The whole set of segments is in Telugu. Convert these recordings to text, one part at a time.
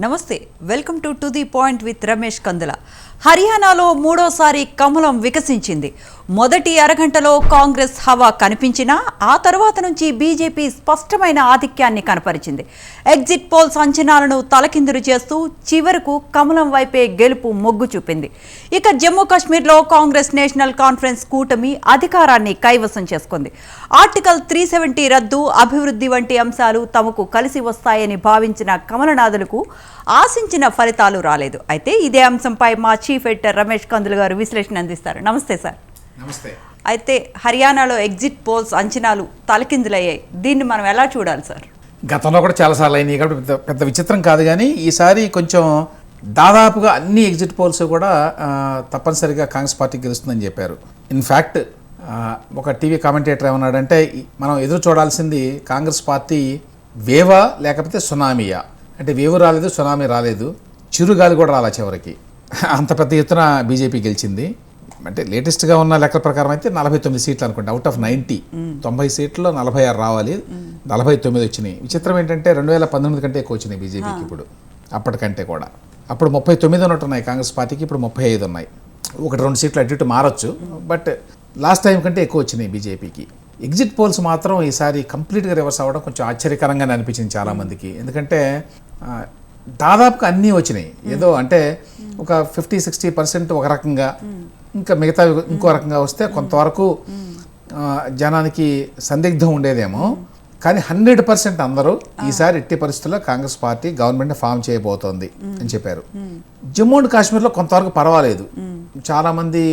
నమస్తే welcome to to the point with Ramesh Kandula. హర్యానాలో మూడోసారి కమలం వికసించింది. మొదటి అరగంటలో కాంగ్రెస్ హవా కనిపించినా ఆ తర్వాత నుంచి బీజేపీ స్పష్టమైన ఆధిక్యాన్ని కనపరిచింది. ఎగ్జిట్ పోల్స్ అంచనాలను తలకిందులు చేస్తూ చివరకు కమలం వైపే గెలుపు మొగ్గు చూపింది. ఇక జమ్మూ కాశ్మీర్లో కాంగ్రెస్ నేషనల్ కాన్ఫరెన్స్ కూటమి అధికారాన్ని కైవసం చేసుకుంది. ఆర్టికల్ త్రీ సెవెంటీ రద్దు అభివృద్ధి వంటి అంశాలు తమకు కలిసి వస్తాయని భావించిన కమలనాథులకు ఆశించిన ఫలితాలు రాలేదు. అయితే ఇదే అంశంపై మా చీఫ్ ఎడిటర్ రమేష్ కందులు గారు విశ్లేషణ అందిస్తారు. నమస్తే సార్. నమస్తే. అయితే హర్యానాలో ఎగ్జిట్ పోల్స్ అంచనాలు తలకిందులయ్యాయి. దీన్ని మనం ఎలా చూడాలి సార్? గతంలో కూడా చాలాసార్లు అయినాయి కాబట్టి పెద్ద పెద్ద విచిత్రం కాదు కానీ ఈసారి కొంచెం దాదాపుగా అన్ని ఎగ్జిట్ పోల్స్ కూడా తప్పనిసరిగా కాంగ్రెస్ పార్టీ గెలుస్తుందని చెప్పారు. ఇన్ఫ్యాక్ట్ ఒక టీవీ కామెంటేటర్ ఏమన్నాడంటే మనం ఎదురు చూడాల్సింది కాంగ్రెస్ పార్టీ వేవా లేకపోతే సునామీయా? అంటే వేవు రాలేదు సునామీ రాలేదు. చిరుగాలి కూడా రాలా చివరికి. అంత పెద్ద ఎత్తున బీజేపీ గెలిచింది. అంటే లేటెస్ట్గా ఉన్న లెక్కల ప్రకారం అయితే నలభై తొమ్మిది సీట్లు అనుకోండి. అవుట్ ఆఫ్ నైంటీ తొంభై సీట్లో నలభై ఆరు రావాలి. నలభై తొమ్మిది వచ్చినాయి. విచిత్రం ఏంటంటే రెండు వేల పంతొమ్మిది కంటే ఎక్కువ వచ్చినాయి బీజేపీకి ఇప్పుడు. అప్పటికంటే కూడా. అప్పుడు ముప్పై తొమ్మిది ఉన్నట్టున్నాయి కాంగ్రెస్ పార్టీకి ఇప్పుడు ముప్పై ఐదు ఉన్నాయి. ఒకటి రెండు సీట్లు అటు ఇటు మారచ్చు. బట్ లాస్ట్ టైం కంటే ఎక్కువ వచ్చినాయి బీజేపీకి. ఎగ్జిట్ పోల్స్ మాత్రం ఈసారి కంప్లీట్గా రివర్స్ అవ్వడం కొంచెం ఆశ్చర్యకరంగానే అనిపించింది చాలామందికి. ఎందుకంటే దాదాపుగా అన్నీ వచ్చినాయి. ఏదో అంటే ఒక ఫిఫ్టీ సిక్స్టీ పర్సెంట్ ఒక రకంగా ఇంకా మిగతా ఇంకో రకంగా వస్తే కొంతవరకు జనానికి సందిగ్ధం ఉండేదేమో. కానీ హండ్రెడ్ పర్సెంట్ అందరూ ఈసారి ఎట్టి పరిస్థితుల్లో కాంగ్రెస్ పార్టీ గవర్నమెంట్ ఫామ్ చేయబోతోంది అని చెప్పారు. జమ్మూ అండ్ కాశ్మీర్లో కొంతవరకు పర్వాలేదు. చాలామంది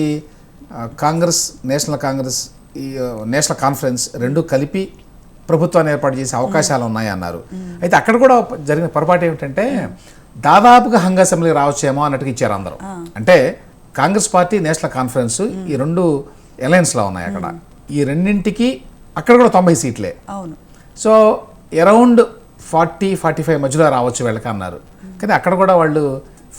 కాంగ్రెస్ నేషనల్ కాంగ్రెస్ ఈ నేషనల్ కాన్ఫరెన్స్ రెండు కలిపి ప్రభుత్వాన్ని ఏర్పాటు చేసే అవకాశాలు ఉన్నాయి అన్నారు అయితే అక్కడ కూడా జరిగిన పొరపాటు ఏమిటంటే దాదాపుగా హంగ అసెంబ్లీ రావచ్చేమో అన్నట్టుగా ఇచ్చారు అందరూ. అంటే కాంగ్రెస్ పార్టీ నేషనల్ కాన్ఫరెన్స్ ఈ రెండు అలయన్స్లో ఉన్నాయి అక్కడ. ఈ రెండింటికి అక్కడ కూడా తొంభై సీట్లే. So around forty forty five మధ్యలో రావచ్చు వీళ్ళకి అన్నారు. కానీ అక్కడ కూడా వాళ్ళు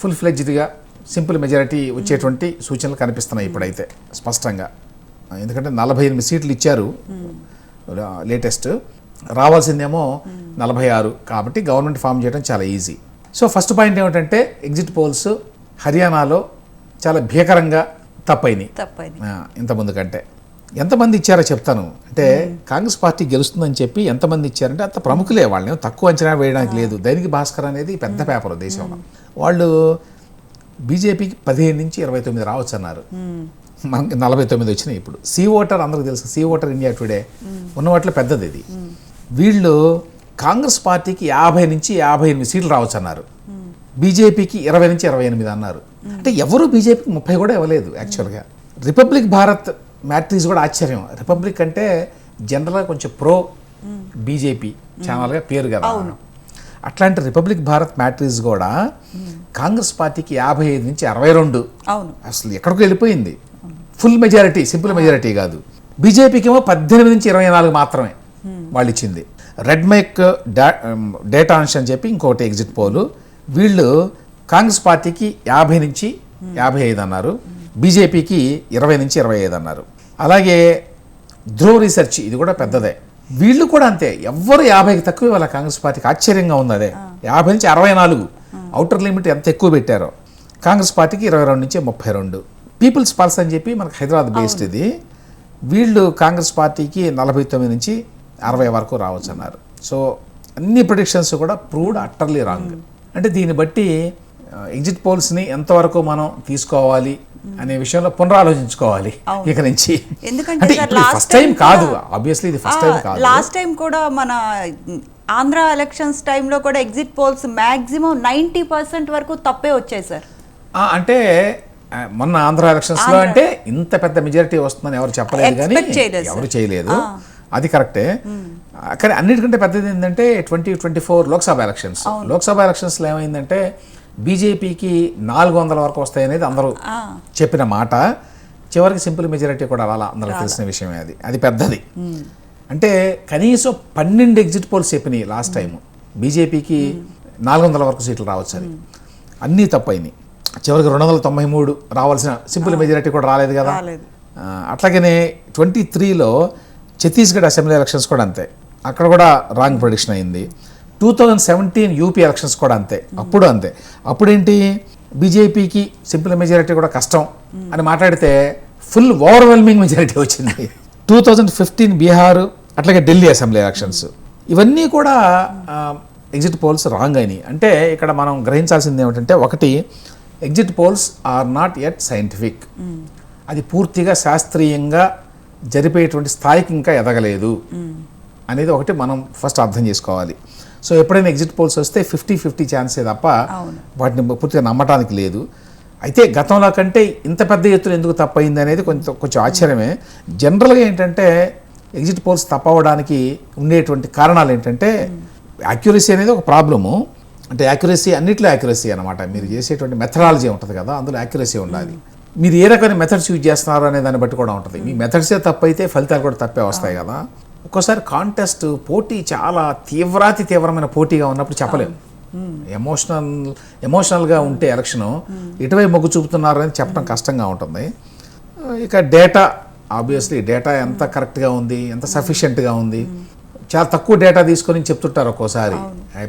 ఫుల్ ఫ్లెడ్జ్డ్గా సింపుల్ మెజారిటీ వచ్చేటువంటి సూచనలు కనిపిస్తున్నాయి ఇప్పుడైతే స్పష్టంగా. ఎందుకంటే నలభై ఎనిమిది సీట్లు ఇచ్చారు. లేటెస్ట్. రావాల్సిందేమో నలభై ఆరు. కాబట్టి గవర్నమెంట్ ఫామ్ చేయడం చాలా ఈజీ. సో ఫస్ట్ పాయింట్ ఏమిటంటే ఎగ్జిట్ పోల్స్ హర్యానాలో చాలా భీకరంగా తప్పైనాయి. ఇంతమంది కంటే. ఎంతమంది ఇచ్చారో చెప్తాను. అంటే కాంగ్రెస్ పార్టీ గెలుస్తుందని చెప్పి ఎంతమంది ఇచ్చారంటే అంత ప్రముఖులే వాళ్ళని. తక్కువ అంచనా వేయడానికి లేదు. దైనిక భాస్కర్ అనేది పెద్ద పేపర్ దేశంలో. వాళ్ళు బీజేపీకి పదిహేను నుంచి ఇరవై తొమ్మిది రావచ్చు అన్నారు మనకి నలభై తొమ్మిది వచ్చినాయి ఇప్పుడు. సి ఓటర్ అందరికి తెలుసు. సి ఓటర్ ఇండియా టుడే ఉన్న వాటిలో పెద్దది ఇది. వీళ్ళు కాంగ్రెస్ పార్టీకి యాభై నుంచి యాభై ఎనిమిది సీట్లు రావచ్చు అన్నారు బీజేపీకి ఇరవై నుంచి ఇరవై ఎనిమిది అన్నారు. అంటే ఎవరు బీజేపీకి ముప్పై కూడా ఇవ్వలేదు యాక్చువల్గా రిపబ్లిక్ భారత్ మ్యాట్రీస్ కూడా ఆశ్చర్యం. రిపబ్లిక్ అంటే జనరల్గా కొంచెం ప్రో బీజేపీ ఛానల్గా పేరు కదా. అట్లాంటి రిపబ్లిక్ భారత్ మ్యాట్రీస్ కూడా కాంగ్రెస్ పార్టీకి యాభై ఐదు నుంచి అరవై రెండు అవును. అసలు ఎక్కడికి వెళ్ళిపోయింది. ఫుల్ మెజారిటీ సింపుల్ మెజారిటీ కాదు. బీజేపీకి ఏమో పద్దెనిమిది నుంచి ఇరవై నాలుగు మాత్రమే వాళ్ళు ఇచ్చింది రెడ్ మైక్ డేటా ఆన్స్ అని చెప్పి ఇంకొకటి ఎగ్జిట్ పోలు. వీళ్ళు కాంగ్రెస్ పార్టీకి యాభై నుంచి యాభై ఐదు అన్నారు. బీజేపీకి ఇరవై నుంచి ఇరవై ఐదు అన్నారు. అలాగే ధ్రువ రీసెర్చ్ ఇది కూడా పెద్దదే. వీళ్ళు కూడా అంతే. ఎవ్వరు యాభైకి తక్కువ వాళ్ళ కాంగ్రెస్ పార్టీకి? ఆశ్చర్యంగా ఉంది అదే. యాభై నుంచి అరవై నాలుగు. అవుటర్ లిమిట్ ఎంత ఎక్కువ పెట్టారో. కాంగ్రెస్ పార్టీకి ఇరవై రెండు నుంచి ముప్పై రెండు. పీపుల్స్ పల్స్ అని చెప్పి మనకు హైదరాబాద్ బేస్డ్ ఇది. వీళ్ళు కాంగ్రెస్ పార్టీకి నలభై తొమ్మిది నుంచి అరవై వరకు రావచ్చు అన్నారు సో అన్ని ప్రొడిక్షన్స్ కూడా ప్రూవ్డ్ అట్టర్లీ రాంగ్ అంటే దీన్ని బట్టి ఎగ్జిట్ పోల్స్ని ఎంతవరకు మనం తీసుకోవాలి అనే విషయంలో పునరాలోచించుకోవాలి ఇక నుంచి. ఎందుకంటే ఫస్ట్ టైం కాదు. ఆబ్వియస్లీ ఇది ఫస్ట్ టైం కాదు. లాస్ట్ టైం కూడా మన ఆంధ్ర ఎలక్షన్స్ టైంలో కూడా exit polls maximum ninety percent వరకు తప్పే వచ్చాయి సార్ అంటే మొన్న ఆంధ్ర ఎలక్షన్స్లో అంటే ఇంత పెద్ద మెజారిటీ వస్తుందని ఎవరు చెప్పలేదు కానీ ఎవరు. చేయలేదు. అది కరెక్టే. ఆ, కానీ అన్నిటికంటే పెద్దది ఏంటంటే twenty twenty four Lok Sabha elections Lok Sabha ఎలక్షన్స్లో ఏమైందంటే బీజేపీకి నాలుగు వందల వరకు వస్తాయనేది అందరూ చెప్పిన మాట. చివరికి సింపుల్ మెజారిటీ కూడా రాలా. అందరికి తెలిసిన విషయమే అది. అది పెద్దది. అంటే కనీసం పన్నెండు ఎగ్జిట్ పోల్స్ చెప్పినాయి లాస్ట్ టైం బీజేపీకి నాలుగు వందల వరకు సీట్లు రావచ్చు అని అన్నీ తప్పైనాయి చివరికి రెండు వందల తొంభై మూడు రావాల్సిన సింపుల్ మెజారిటీ కూడా రాలేదు కదా? అట్లాగనే ట్వంటీ త్రీలో ఛత్తీస్గఢ్ అసెంబ్లీ ఎలక్షన్స్ కూడా అంతే. అక్కడ కూడా రాంగ్ ప్రొడిక్షన్ అయింది. Two thousand seventeen UP elections కూడా అంతే. అప్పుడు అంతే. అప్పుడేంటి? బీజేపీకి సింపుల్ మెజారిటీ కూడా కష్టం. అని మాట్లాడితే ఫుల్ ఓవర్వెల్మింగ్ మెజారిటీ వచ్చింది. టూ థౌజండ్ ఫిఫ్టీన్ బీహార్ అట్లాగే ఢిల్లీ అసెంబ్లీ ఎలక్షన్స్. ఇవన్నీ కూడా ఎగ్జిట్ పోల్స్ రాంగ్ అయినాయి. అంటే ఇక్కడ మనం గ్రహించాల్సింది ఏమిటంటే ఒకటి exit polls are not at scientific. అది పూర్తిగా శాస్త్రీయంగా జరిపేటువంటి స్థాయికి ఇంకా ఎదగలేదు. అనేది ఒకటి మనం ఫస్ట్ అర్థం చేసుకోవాలి. సో ఎప్పుడైనా ఎగ్జిట్ పోల్స్ వస్తే ఫిఫ్టీ ఫిఫ్టీ ఛాన్సే తప్ప. వాటిని పూర్తిగా నమ్మటానికి లేదు. అయితే గతంలో కంటే ఇంత పెద్ద ఎత్తున ఎందుకు తప్పయింది అనేది కొంచెం కొంచెం ఆశ్చర్యమే. జనరల్గా ఏంటంటే ఎగ్జిట్ పోల్స్ తప్పవడానికి ఉండేటువంటి కారణాలు ఏంటంటే యాక్యురసీ అనేది ఒక ప్రాబ్లము. అంటే యాక్యురసీ అన్నిట్లో యాక్యురసీ అనమాట మీరు చేసేటువంటి మెథడాలజీ ఉంటుంది కదా అందులో యాక్యురసీ ఉండాలి. మీరు ఏ రకమైన మెథడ్స్ యూజ్ చేస్తున్నారు అనే దాన్ని బట్టి కూడా ఉంటుంది. మీ మెథడ్సే తప్పైతే ఫలితాలు కూడా తప్పే వస్తాయి కదా. ఒక్కోసారి కాంటెస్ట్ పోటీ చాలా తీవ్రాతి తీవ్రమైన పోటీగా ఉన్నప్పుడు చెప్పలేము. ఎమోషనల్ ఎమోషనల్గా ఉంటే ఎలక్షను ఇటువైపు మొగ్గు చూపుతున్నారు అనేది చెప్పడం కష్టంగా ఉంటుంది. ఇక డేటా ఆబ్వియస్లీ డేటా ఎంత కరెక్ట్గా ఉంది ఎంత సఫిషియెంట్గా ఉంది. చాలా తక్కువ డేటా తీసుకొని చెప్తుంటారు ఒక్కోసారి.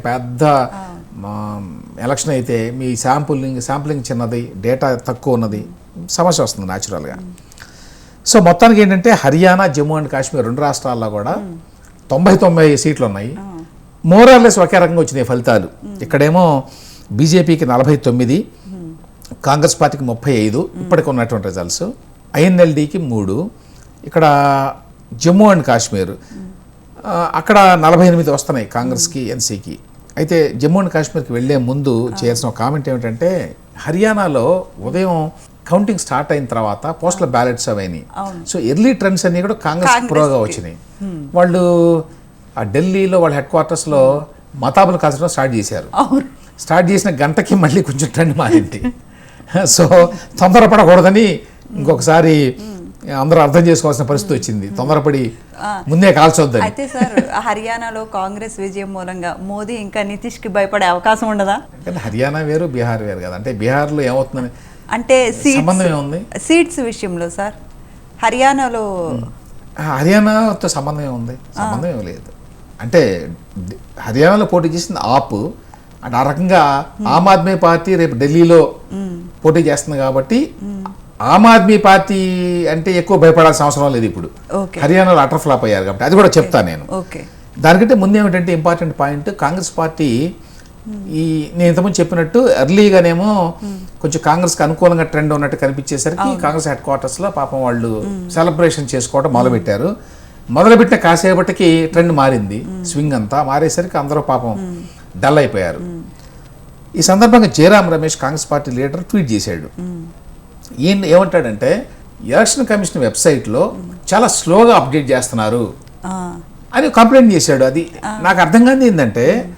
పెద్ద ఎలక్షన్ అయితే మీ శాంపులింగ్ శాంపులింగ్ చిన్నది డేటా తక్కువ ఉన్నది. సమస్య వస్తుంది న్యాచురల్గా సో మొత్తానికి ఏంటంటే హర్యానా జమ్మూ అండ్ కాశ్మీర్ రెండు రాష్ట్రాల్లో కూడా తొంభై తొంభై సీట్లు ఉన్నాయి మోరార్లెస్ ఒకే రకంగా వచ్చినాయి ఫలితాలు. ఇక్కడేమో బీజేపీకి నలభై తొమ్మిది కాంగ్రెస్ పార్టీకి ముప్పై ఐదు ఇప్పటికి ఉన్నటువంటి రిజల్ట్స్ ఐఎన్ఎల్డికి మూడు ఇక్కడ జమ్మూ అండ్ కాశ్మీర్. అక్కడ నలభై ఎనిమిది వస్తున్నాయి కాంగ్రెస్కి ఎన్సీకి. అయితే జమ్మూ అండ్ కాశ్మీర్కి వెళ్ళే ముందు చేయాల్సిన కామెంట్ ఏమిటంటే హర్యానాలో ఉదయం కౌంటింగ్ స్టార్ట్ అయిన తర్వాత పోస్టల్ బ్యాలెట్స్ అవన్నీ సో ఎర్లీ ట్రెండ్స్ అన్ని కూడా కాంగ్రెస్. ప్రోగా వచ్చినాయి. వాళ్ళు ఆ ఢిల్లీలో వాళ్ళ హెడ్ క్వార్టర్స్లో మతాబులు కాల్చడం స్టార్ట్ చేశారు. స్టార్ట్ చేసిన గంటకి మళ్ళీ కొంచెం ట్రెండ్ మారింది. సో తొందరపడకూడదని ఇంకొకసారి అందరూ అర్థం చేసుకోవాల్సిన పరిస్థితి వచ్చింది. తొందరపడి ముందే కాల్చొద్దని. అయితే సార్ హర్యానాలో కాంగ్రెస్ విజయం మూలంగా మోదీ ఇంకా నితీష్కి భయపడే అవకాశం ఉండదా? కానీ హర్యానా వేరు బీహార్ వేరు కదా. అంటే బీహార్లో ఏమవుతుందని అంటే సంబంధం ఏముంది? సీట్స్ విషయంలో సార్ హర్యానాలో హర్యానాతో సంబంధం ఏముంది? సంబంధం ఏం లేదు. అంటే హర్యానాలో పోటీ చేసింది ఆప్. అంటే ఆ రకంగా ఆమ్ ఆద్మీ పార్టీ రేపు ఢిల్లీలో పోటీ చేస్తుంది కాబట్టి ఆమ్ ఆద్మీ పార్టీ అంటే ఎక్కువ భయపడాల్సిన అవసరం లేదు ఇప్పుడు. హర్యానాలో అటర్ ఫ్లాప్ అయ్యారు కాబట్టి అది కూడా చెప్తాను నేను. దానికంటే ముందు ఏమిటంటే ఇంపార్టెంట్ పాయింట్ కాంగ్రెస్ పార్టీ ఈ నేను ఇంతకుముందు చెప్పినట్టు ఎర్లీగానేమో కొంచెం కాంగ్రెస్కి అనుకూలంగా ట్రెండ్ ఉన్నట్టు కనిపించేసరికి కాంగ్రెస్ హెడ్ క్వార్టర్స్లో పాపం వాళ్ళు సెలబ్రేషన్ చేసుకోవడం మొదలుపెట్టారు. మొదలుపెట్టిన కాసేపటికి ట్రెండ్ మారింది. స్వింగ్ అంతా మారేసరికి అందరూ పాపం డల్ అయిపోయారు. ఈ సందర్భంగా Jairam Ramesh Congress party leader tweet చేశాడు. ఈయన ఏమంటాడంటే ఎలక్షన్ కమిషన్ వెబ్సైట్లో చాలా స్లోగా అప్డేట్ చేస్తున్నారు. అని కంప్లైంట్ చేశాడు. అది నాకు అర్థం కాని ఏంటంటే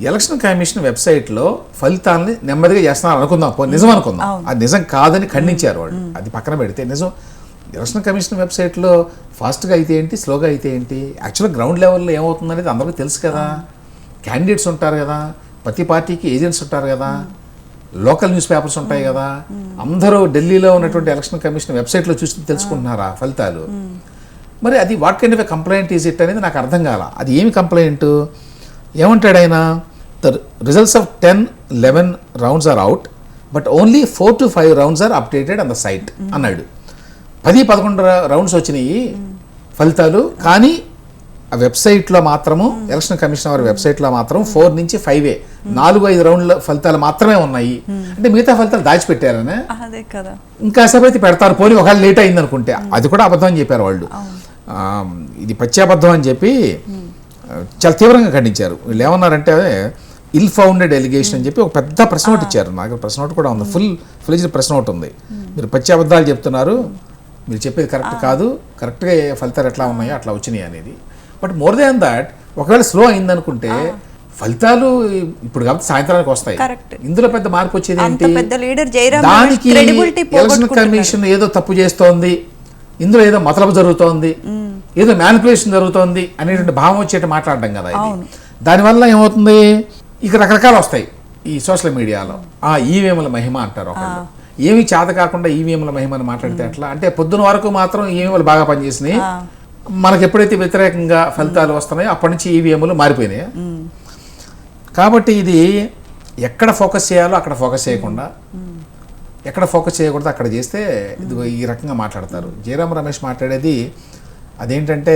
ఎలక్షన్ కమిషన్ వెబ్సైట్లో ఫలితాలని నెమ్మదిగా చేస్తున్నారు అనుకుందాం. పో- నిజం అనుకుందాం. అది నిజం కాదని ఖండించారు వాళ్ళు. అది పక్కన పెడితే నిజం. ఎలక్షన్ కమిషన్ వెబ్సైట్లో ఫాస్ట్గా అయితే ఏంటి స్లోగా అయితే ఏంటి యాక్చువల్గా గ్రౌండ్ లెవెల్లో ఏమవుతుంది అనేది అందరికీ తెలుసు కదా. క్యాండిడేట్స్ ఉంటారు కదా. ప్రతి పార్టీకి ఏజెంట్స్ ఉంటారు కదా. లోకల్ న్యూస్ పేపర్స్ ఉంటాయి కదా. అందరూ ఢిల్లీలో ఉన్నటువంటి ఎలక్షన్ కమిషన్ వెబ్సైట్లో చూసి తెలుసుకుంటున్నారా ఫలితాలు? మరి అది what kind of complaint is it అనేది నాకు అర్థం కాల. అది ఏమి కంప్లైంట్? ఏమంటాడు ఆయన? The results of ten eleven rounds are out but only four to five rounds are updated on the site అన్నాడు. పది పదకొండు రౌండ్స్ వచ్చినాయి ఫలితాలు కానీ వెబ్సైట్లో మాత్రము ఎలక్షన్ కమిషన్ వారి వెబ్సైట్లో మాత్రం ఫోర్ నుంచి ఫైవే. నాలుగు ఐదు రౌండ్ల ఫలితాలు మాత్రమే ఉన్నాయి. అంటే మిగతా ఫలితాలు దాచిపెట్టారనే? ఇంకాసేపు అయితే పెడతారు. పోనీ ఒకవేళ లేట్ అయింది అనుకుంటే అది కూడా అబద్ధం అని చెప్పారు వాళ్ళు. ఇది పచ్చాబద్ధం అని చెప్పి చాలా తీవ్రంగా ఖండించారు. వీళ్ళు ఏమన్నారంటే ఇల్ ఫౌండెడ్ ఎలిగేషన్ అని చెప్పి ఒక పెద్ద ప్రశ్న నోట్ ఇచ్చారు. నాకు ప్రశ్న నోట్ కూడా ఉంది. ఫుల్ ఫుల్ ప్రశ్న నోట్ ఉంది. మీరు పచ్చాబద్ధాలు చెప్తున్నారు. మీరు చెప్పేది కరెక్ట్ కాదు. కరెక్ట్గా ఏ ఫలితాలు ఎట్లా ఉన్నాయో అట్లా వచ్చినాయి అనేది. బట్ మోర్ దాన్ దాట్ ఒకవేళ స్లో అయిందనుకుంటే ఫలితాలు ఇప్పుడు కాబట్టి సాయంత్రానికి వస్తాయి. ఇందులో పెద్ద మార్పు వచ్చేది ఏంటి? దానికి ఎలక్షన్ కమిషన్ ఏదో తప్పు చేస్తోంది ఇందులో ఏదో మతలబు జరుగుతోంది ఏదో మ్యానిపులేషన్ జరుగుతోంది అనేటువంటి భావం వచ్చేట మాట్లాడడం కదా ఇది. దానివల్ల ఏమవుతుంది? ఇక రకరకాలు వస్తాయి ఈ సోషల్ మీడియాలో. ఆ ఈవీఎంల మహిమ అంటారు ఒకళ్ళు. ఏమి చేత కాకుండా ఈవీఎంల మహిమ అని మాట్లాడితే ఎట్లా? అంటే పొద్దున వరకు మాత్రం ఈవీఎంలు బాగా పనిచేసినాయి. మనకు ఎప్పుడైతే వ్యతిరేకంగా ఫలితాలు వస్తున్నాయో అప్పటి నుంచి ఈవీఎంలు మారిపోయినాయి. కాబట్టి ఇది ఎక్కడ ఫోకస్ చేయాలో అక్కడ ఫోకస్ చేయకుండా ఎక్కడ ఫోకస్ చేయకూడదు అక్కడ చేస్తే ఇదిగో ఈ రకంగా మాట్లాడతారు. జయరాం రమేష్ మాట్లాడేది అదేంటంటే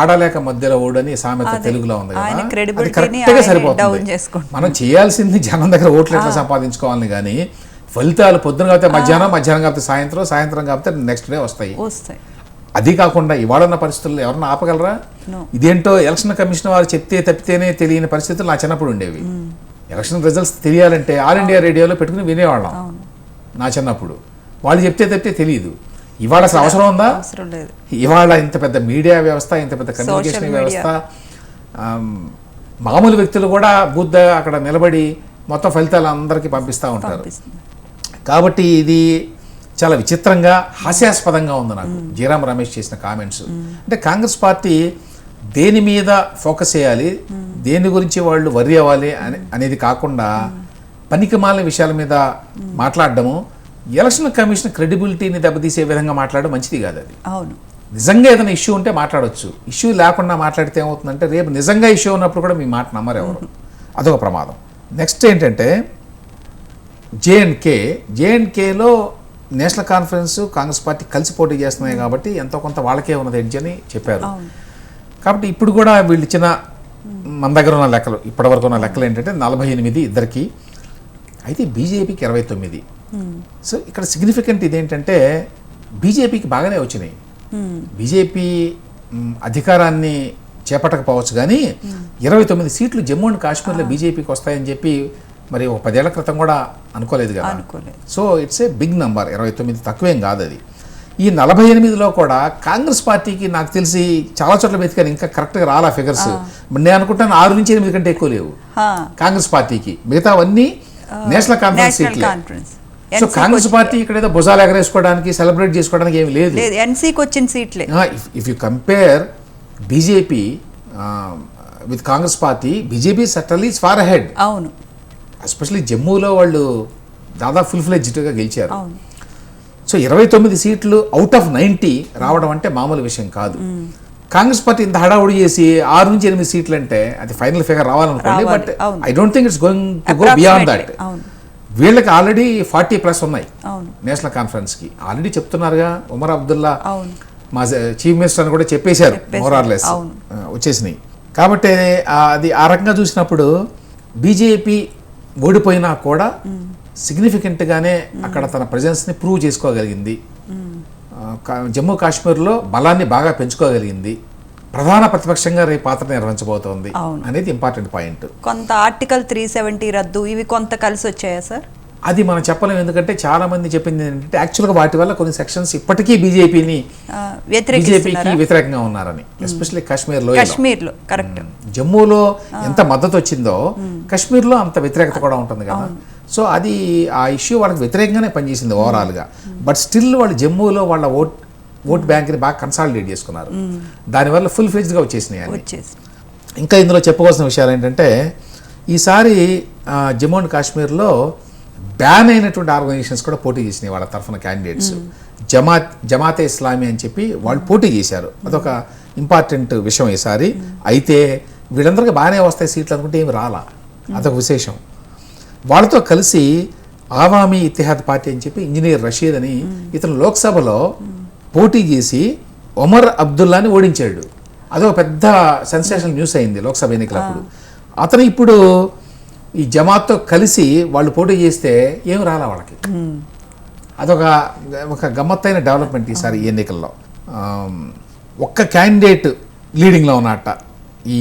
ఆడలేక మధ్యలో ఓడని సామెత. తెలుగులో ఉంది అది కరెక్ట్గా సరిపోతుంది. మనం చేయాల్సింది జనం దగ్గర ఓట్లు ఎట్లా సంపాదించుకోవాలని కానీ ఫలితాలు పొద్దున కాకపోతే మధ్యాహ్నం మధ్యాహ్నం కాకపోతే సాయంత్రం సాయంత్రం కాకపోతే నెక్స్ట్ డే వస్తాయి. వస్తాయి. అది కాకుండా ఇవాళ ఉన్న పరిస్థితుల్లో ఎవరన్నా ఆపగలరా. ఇదేంటో ఎలక్షన్ కమిషన్ వారు చెప్తే తప్పితేనే తెలియని పరిస్థితులు నా చిన్నప్పుడు ఉండేవి. ఎలక్షన్ రిజల్ట్స్ తెలియాలంటే ఆల్ ఇండియా రేడియోలో పెట్టుకుని వినేవాళ్ళం. నా చిన్నప్పుడు. వాళ్ళు చెప్తే తప్పితే తెలియదు. ఇవాళ అసలు అవసరం ఉందా? ఇవాళ ఇంత పెద్ద మీడియా వ్యవస్థ ఇంత పెద్ద కమ్యూనికేషన్. వ్యవస్థ మామూలు వ్యక్తులు కూడా బుద్ధ అక్కడ నిలబడి మొత్తం ఫలితాలు అందరికీ పంపిస్తూ ఉంటారు. కాబట్టి ఇది చాలా విచిత్రంగా హాస్యాస్పదంగా ఉంది నాకు. జయరాం రమేష్ చేసిన కామెంట్స్. అంటే కాంగ్రెస్ పార్టీ దేని మీద ఫోకస్ చేయాలి దేని గురించి వాళ్ళు వర్రీ అవ్వాలి అని అనేది కాకుండా పనికిమాలిన విషయాల మీద మాట్లాడడము ఎలక్షన్ కమిషన్ క్రెడిబిలిటీని దెబ్బతీసే విధంగా మాట్లాడడం మంచిది కాదు అది. అవును. నిజంగా ఏదైనా ఇష్యూ ఉంటే మాట్లాడొచ్చు. ఇష్యూ లేకుండా మాట్లాడితే ఏమవుతుందంటే రేపు నిజంగా ఇష్యూ ఉన్నప్పుడు కూడా మీ మాట నమ్మరు ఎవరు. అదొక ప్రమాదం. నెక్స్ట్ ఏంటంటే జేఎన్కే జేఎన్కేలో నేషనల్ కాన్ఫరెన్స్ కాంగ్రెస్ పార్టీ కలిసి పోటీ చేస్తున్నాయి కాబట్టి ఎంతో కొంత వాళ్ళకే ఉన్నది ఎడ్జ్ అని చెప్పారు. కాబట్టి ఇప్పుడు కూడా వీళ్ళు ఇచ్చిన మన దగ్గర ఉన్న లెక్కలు ఇప్పటివరకు ఉన్న లెక్కలు ఏంటంటే నలభై ఎనిమిది ఇద్దరికి అయితే బీజేపీకి ఇరవై తొమ్మిది. సో ఇక్కడ సిగ్నిఫికెంట్ ఇదేంటంటే బీజేపీకి బాగానే వచ్చినాయి. బీజేపీ అధికారాన్ని చేపట్టకపోవచ్చు కానీ ఇరవై తొమ్మిది సీట్లు జమ్మూ అండ్ కాశ్మీర్లో బీజేపీకి వస్తాయని చెప్పి మరి ఒక పదేళ్ళ క్రితం కూడా అనుకోలేదు కదా. అనుకోలేదు. So it's a big number ఇరవై తొమ్మిది తక్కువేం కాదు అది. ఈ నలభై ఎనిమిదిలో కూడా కాంగ్రెస్ పార్టీకి నాకు తెలిసి చాలా చోట్ల వెతికాను. ఇంకా కరెక్ట్గా రాలా ఫిగర్స్. నేను అనుకుంటాను ఆరు నుంచి ఎనిమిది కంటే ఎక్కువ లేవు. కాంగ్రెస్ పార్టీకి. మిగతావన్నీ నేషనల్ కాన్ఫరెన్స్ నేషనల్ సీట్లే. కాన్ఫరెన్స్. సో కాంగ్రెస్ పార్టీ ఇక్కడ ఏదో భుజాలు ఎగరేసుకోవడానికి సెలబ్రేట్ చేసుకోవడానికి ఏమి లేదు. ఎన్సీకి వచ్చిన సీట్లే. If you compare BJP with Congress party BJP subtle is far ahead అవును. ఎస్పెషల్లీ జమ్మూలో వాళ్ళు దాదాపు ఫుల్ ఫ్లెడ్జ్డ్గా గెలిచారు సో ఇరవై తొమ్మిది సీట్లు అవుట్ ఆఫ్ నైంటీ రావడం అంటే మామూలు విషయం కాదు. కాంగ్రెస్ పార్టీ ఇంత హడావుడి చేసి ఆరు నుంచి ఎనిమిది సీట్లు అంటే అది ఫైనల్ ఫిగర్ రావాలనుకోండి రావాలి, but. I don't think it's going to go beyond that వీళ్ళకి ఆల్రెడీ ఫార్టీ ప్లస్ ఉన్నాయి. నేషనల్ కాన్ఫరెన్స్కి ఆల్రెడీ చెప్తున్నారుగా ఉమర్ అబ్దుల్లా మా చీఫ్ మినిస్టర్ అని కూడా చెప్పేశారు మోరార్లెస్. వచ్చేసినాయి. కాబట్టి అది ఆ రకంగా చూసినప్పుడు బీజేపీ ఓడిపోయినా కూడా సిగ్నిఫికెంట్గానే అక్కడ తన ప్రజెన్స్ని ప్రూవ్ చేసుకోగలిగింది. జమ్మూ కాశ్మీర్లో బలాన్ని బాగా పెంచుకోగలిగింది. ప్రధాన ప్రతిపక్షంగా రేపు పాత్ర నిర్వహించబోతోంది. అనేది ఇంపార్టెంట్ పాయింట్ కొంత ఆర్టికల్ త్రీ సెవెంటీ రద్దు ఇవి కొంత కలిసి వచ్చాయా సార్ అది మనం చెప్పలేము ఎందుకంటే చాలా మంది చెప్పింది ఏంటంటే యాక్చువల్గా వాటి వల్ల కొన్ని సెక్షన్స్ ఇప్పటికీ బీజేపీని బీజేపీకి వ్యతిరేకంగా ఉన్నారని ఎస్పెషల్లీ కాశ్మీర్లో కాశ్మీర్లో కరెక్ట్ జమ్మూలో ఎంత మద్దతు వచ్చిందో కాశ్మీర్లో అంత వ్యతిరేకత కూడా ఉంటుంది కదా. సో అది ఆ ఇష్యూ వాళ్ళకి వ్యతిరేకంగానే పనిచేసింది ఓవరాల్గా బట్ స్టిల్ వాళ్ళు జమ్మూలో వాళ్ళ ఓట్ ఓట్ బ్యాంక్ని బాగా కన్సాలిడేట్ చేసుకున్నారు. దానివల్ల ఫుల్ ఫ్లెజ్డ్గా వచ్చేసినాయి. వచ్చేసి ఇంకా ఇందులో చెప్పుకోవాల్సిన విషయాలు ఏంటంటే ఈసారి జమ్మూ అండ్ కాశ్మీర్లో బ్యాన్ అయినటువంటి ఆర్గనైజేషన్స్ కూడా పోటీ చేసినాయి వాళ్ళ తరఫున క్యాండిడేట్స్. జమాత్ జమాతే ఇస్లామీ అని చెప్పి వాళ్ళు పోటీ చేశారు. అదొక ఇంపార్టెంట్ విషయం ఈసారి. అయితే వీళ్ళందరికీ బాగానే వస్తాయి సీట్లు అనుకుంటే ఏమి రాలా? అదొక విశేషం. వాళ్ళతో కలిసి ఆవామీ ఇతిహాద్ పార్టీ అని చెప్పి ఇంజనీర్ రషీద్ అని ఇతను లోక్సభలో పోటీ చేసి ఒమర్ అబ్దుల్లాని ఓడించాడు. అదొక పెద్ద సెన్సేషనల్ న్యూస్ అయింది లోక్సభ ఎన్నికలప్పుడు. అతను ఇప్పుడు ఈ జమాత్తో కలిసి వాళ్ళు పోటీ చేస్తే ఏం రాలా వాళ్ళకి? అదొక ఒక గమ్మత్తైన డెవలప్మెంట్ ఈసారి ఈ ఎన్నికల్లో. ఒక్క క్యాండిడేట్ లీడింగ్లో ఉన్నట్ట ఈ